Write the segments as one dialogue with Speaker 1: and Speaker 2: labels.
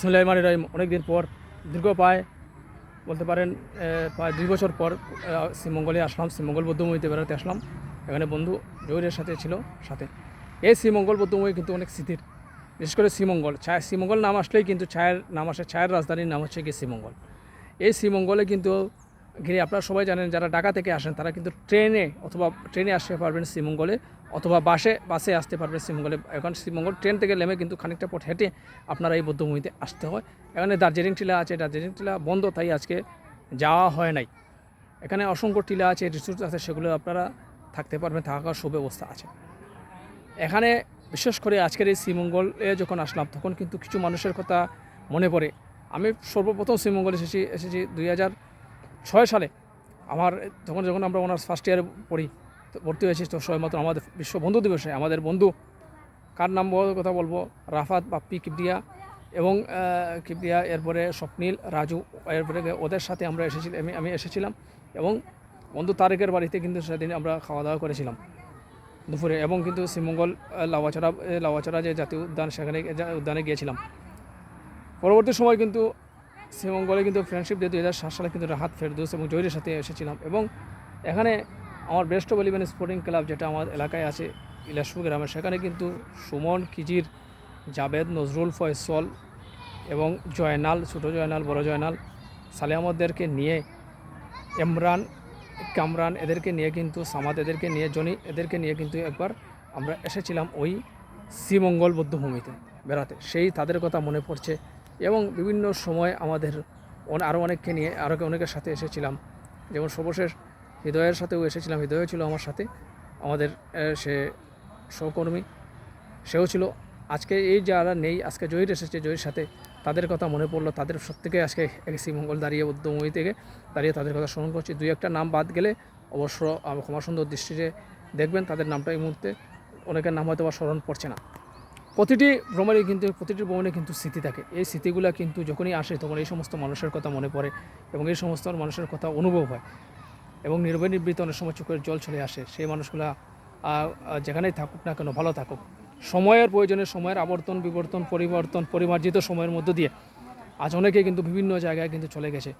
Speaker 1: সুলাইমান অনেকদিন পর দীর্ঘ পায়, বলতে পারেন প্রায় দুই বছর পর শ্রীমঙ্গলে আসলাম, শ্রীমঙ্গল বৌদ্ধময়ীতে বেড়াতে আসলাম। এখানে বন্ধু জহিরের সাথে ছিল, সাথে। এই শ্রীমঙ্গল বৌদ্ধময়ী কিন্তু অনেক স্মৃতির। বিশেষ করে শ্রীমঙ্গল। ছায়া, শ্রীমঙ্গল নাম আসলেই কিন্তু ছায়ের নাম আসে, ছায়ের রাজধানীর নাম হচ্ছে কি শ্রীমঙ্গল। এই শ্রীমঙ্গলে কিন্তু ঘিরে আপনারা সবাই জানেন, যারা ঢাকা থেকে আসেন, তারা কিন্তু ট্রেনে অথবা ট্রেনে আসতে পারবেন শ্রীমঙ্গলে অথবা বাসে বাসে আসতে পারবেন শ্রীমঙ্গলে এখন শ্রীমঙ্গল ট্রেন থেকে নেমে কিন্তু খানিকটা পথ হেঁটে আপনারা এই বৌদ্ধভূমিতে আসতে হয়। এখানে দার্জিলিং টিলা আছে, দার্জিলিং টিলা বন্ধ, তাই আজকে যাওয়া হয় নাই। এখানে অসংখ্য টিলা আছে, রিসোর্ট আছে, সেগুলো আপনারা থাকতে পারবেন, থাকার সুব্যবস্থা আছে। এখানে বিশেষ করে আজকের এই শ্রীমঙ্গলে যখন আসলাম, তখন কিন্তু কিছু মানুষের কথা মনে পড়ে। আমি সর্বপ্রথম শ্রীমঙ্গল এসেছি এসেছি দুই হাজার ছয় সালে আমার যখন যখন আমরা ওনার ফার্স্ট ইয়ারে পড়ি ভর্তি হয়েছি, তো মাত্র আমাদের বিশ্ব বন্ধু দিবসে, আমাদের বন্ধু, কার নাম কথা বলব? রাফাত, বাপ্পি, কিবরিয়া এবং কিবরিয়া, এরপরে স্বপ্নীল, রাজু, এরপরে ওদের সাথে আমরা এসেছিলাম আমি আমি এসেছিলাম এবং বন্ধু তারেকের বাড়িতে কিন্তু সেদিন আমরা খাওয়া দাওয়া করেছিলাম দুপুরে এবং কিন্তু শ্রীমঙ্গল লাওয়াচড়া লাওয়াচড়া যে জাতীয় উদ্যান, সেখানে উদ্যানে গিয়েছিলাম। পরবর্তী সময় কিন্তু শ্রীমঙ্গলে কিন্তু ফ্রেন্ডশিপ ডে দুই হাজার সাত সালে কিন্তু রাহাত ফেরদৌস এবং জহিরের সাথে এসেছিলাম। এবং এখানে আমার best of eleven sporting club যেটা আমার এলাকায় আছে ইলাসপু গ্রামে, সেখানে কিন্তু সুমন কিজির জাবেদ, নজরুল, ফয়সল এবং জয়নাল, ছোটো জয়নাল, বড় জয়নাল সালে নিয়ে এমরান কামরান এদেরকে নিয়ে কিন্তু, সামাদ এদেরকে নিয়ে, জনি এদেরকে নিয়ে কিন্তু একবার আমরা এসেছিলাম ওই শ্রীমঙ্গল বৌদ্ধভূমিতে বেড়াতে। সেই তাদের কথা মনে পড়ছে। এবং বিভিন্ন সময় আমাদের আরও অনেককে নিয়ে আরও অনেকের সাথে এসেছিলাম। যেমন সর্বশেষ হৃদয়ের সাথেও এসেছিলাম হৃদয় ছিল আমার সাথে। আমাদের সে সহকর্মী, সেও ছিল। আজকে এই যারা নেই, আজকে জয়ীর এসেছে জয়ীর সাথে, তাদের কথা মনে পড়ল। তাদের সত্যিকে আজকে এক শ্রীমঙ্গল দাঁড়িয়ে বৌদ্ধময়ী থেকে দাঁড়িয়ে তাদের কথা স্মরণ করছি। দুই একটা নাম বাদ গেলে অবশ্য ক্ষমা সুন্দর দৃষ্টিতে দেখবেন, তাদের নামটা এই মুহূর্তে অনেকের নাম হয়তো বা স্মরণ পড়ছে না। প্রতিটি ভ্রমণে কিন্তু, প্রতিটি ভ্রমণে কিন্তু স্মৃতি থাকে। এই স্মৃতিগুলো কিন্তু যখনই আসে, তখন এই সমস্ত মানুষের কথা মনে পড়ে এবং এই সমস্ত মানুষের কথা অনুভব হয়। এবং নির্ভয় নিবৃত্ত অনেক সময় চোখের জল চলে আসে। সেই মানুষগুলা যেখানেই থাকুক না কেন, ভালো থাকুক। সময়ের প্রয়োজনে সময়ের আবর্তন, বিবর্তন, পরিবর্তন, পরিমার্জিত সময়ের মধ্য দিয়ে আজ অনেকে কিন্তু বিভিন্ন জায়গায় কিন্তু চলে গেছে।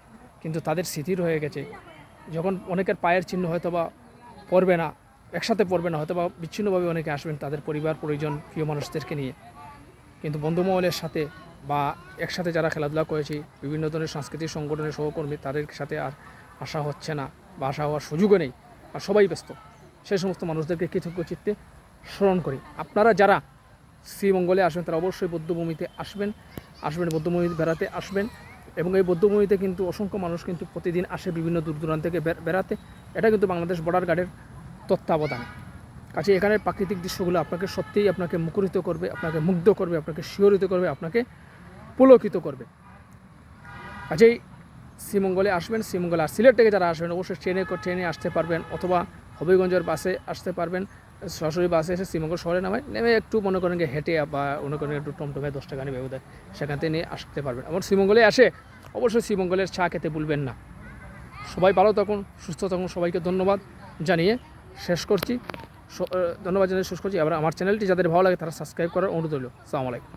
Speaker 1: কিন্তু তাদের স্মৃতি রয়ে গেছে। যখন অনেকের পায়ের চিহ্ন হয়তো বা পড়বে না একসাথে পড়বে না হয়তো বা বিচ্ছিন্নভাবে অনেকে আসবেন তাদের পরিবার, পরিজন, প্রিয় মানুষদেরকে নিয়ে। কিন্তু বন্ধুমহলের সাথে বা একসাথে যারা খেলাধুলা করেছি, বিভিন্ন ধরনের সাংস্কৃতিক সংগঠনের সহকর্মী, তাদের সাথে আর আসা হচ্ছে না বা আসা হওয়ার সুযোগও নেই আর সবাই ব্যস্ত। সেই সমস্ত মানুষদেরকে কৃতজ্ঞ চিত্তে স্মরণ করি। আপনারা যারা শ্রীমঙ্গলে আসবেন, তারা অবশ্যই বৌদ্ধভূমিতে আসবেন আসবেন বৌদ্ধভূমিতে বেড়াতে আসবেন এবং এই বৌদ্ধভূমিতে কিন্তু অসংখ্য মানুষ কিন্তু প্রতিদিন আসে বিভিন্ন দূর দূরান্ত থেকে বেড়াতে। এটা কিন্তু বাংলাদেশ বর্ডার গার্ডের তত্ত্বাবধানে। কাছে এখানের প্রাকৃতিক দৃশ্যগুলো আপনাকে সত্যিই আপনাকে মুখরিত করবে, আপনাকে মুগ্ধ করবে, আপনাকে শিহরিত করবে, আপনাকে পুলকিত করবে। কাজেই শ্রীমঙ্গলে আসবেন, শ্রীমঙ্গল আর সিলেট থেকে যারা আসবেন, অবশ্যই ট্রেনে ট্রেনে আসতে পারবেন অথবা হবিগঞ্জের বাসে আসতে পারবেন। সরাসরি বাসে এসে শ্রীমঙ্গল শহরে নামায়, নেমে একটু মনে করেন যে হেঁটে বা মনে করেন একটু টমটমে দশ টাকা নেবে বোধহয়, সেখান থেকে নিয়ে আসতে পারবেন। এমন শ্রীমঙ্গলে আসে, অবশ্যই শ্রীমঙ্গলের চা খেতে ভুলবেন না। সবাই ভালো থাকুন, সুস্থ থাকুন, সবাইকে ধন্যবাদ জানিয়ে শেষ করছি। ধন্যবাদ জানিয়ে শেষ করছি। আবার আমার চ্যানেলটি যাদের ভালো লাগে তারা সাবস্ক্রাইব করার অনুরোধ রইল। সালামালাইকুম